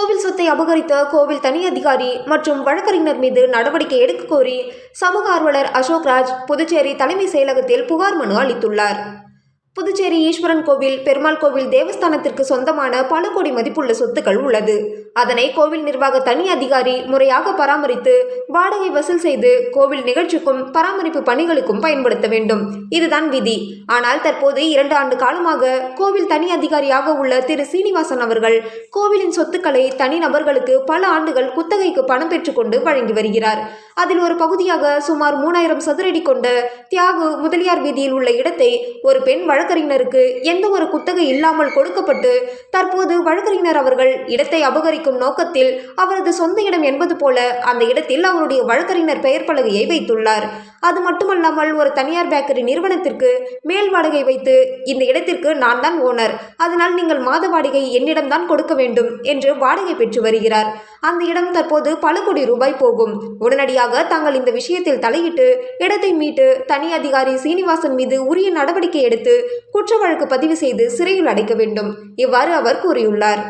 கோவில் சொத்தை அபகரித்த கோவில் தனி அதிகாரி மற்றும் வழக்கறிஞர் மீது நடவடிக்கை எடுக்க கோரி சமூக ஆர்வலர் அசோக்ராஜ் புதுச்சேரி தலைமை செயலகத்தில் புகார் மனு அளித்துள்ளார். புதுச்சேரி ஈஸ்வரன் கோவில் பெருமாள் கோவில் தேவஸ்தானத்திற்கு சொந்தமான பல கோடி மதிப்புள்ள சொத்துக்கள் உள்ளது. அதனை கோவில் நிர்வாக தனி அதிகாரி முறையாக பராமரித்து வாடகை வசூல் செய்து கோவில் நிகழ்ச்சிக்கும் பராமரிப்பு பணிகளுக்கும் பயன்படுத்த வேண்டும். இதுதான் விதி. ஆனால் தற்போது இரண்டு ஆண்டு காலமாக கோவில் தனி அதிகாரியாக உள்ள திரு. சீனிவாசன் அவர்கள் கோவிலின் சொத்துக்களை தனிநபர்களுக்கு பல ஆண்டுகள் குத்தகைக்கு பணம் பெற்றுக்கொண்டு வழங்கி வருகிறார். அதில் ஒரு பகுதியாக சுமார் மூணாயிரம் சதுரடி கொண்ட தியாகு முதலியார் வீதியில் உள்ள இடத்தை ஒரு பெண் வழக்கறிஞருக்கு எந்த ஒரு குத்தகை இல்லாமல் கொடுக்கப்பட்டு தற்போது வழக்கறிஞர் அவர்கள் இடத்தை அபகரிக்கும் நோக்கத்தில் அவரது சொந்த இடம் என்பது போல அந்த இடத்தில் அவருடைய வழக்கறிஞர் பெயர் பலகையை வைத்துள்ளார். அது மட்டுமல்லாமல் ஒரு தனியார் பேக்கரி நிறுவனத்திற்கு மேல் வாடகை வைத்து இந்த இடத்திற்கு நான் தான் ஓனர். அதனால் நீங்கள் மாத வாடகை என்னிடம்தான் கொடுக்க வேண்டும் என்று வாடகை பெற்று வருகிறார். அந்த இடம் தற்போது பல கோடி ரூபாய் போகும். உடனடியாக தாங்கள் இந்த விஷயத்தில் தலையிட்டு இடத்தை மீட்டு தனி அதிகாரி சீனிவாசன் மீது உரிய நடவடிக்கை எடுத்து குற்ற வழக்கு பதிவு செய்து சிறையில் அடைக்க வேண்டும். இவ்வாறு அவர் கூறியுள்ளார்.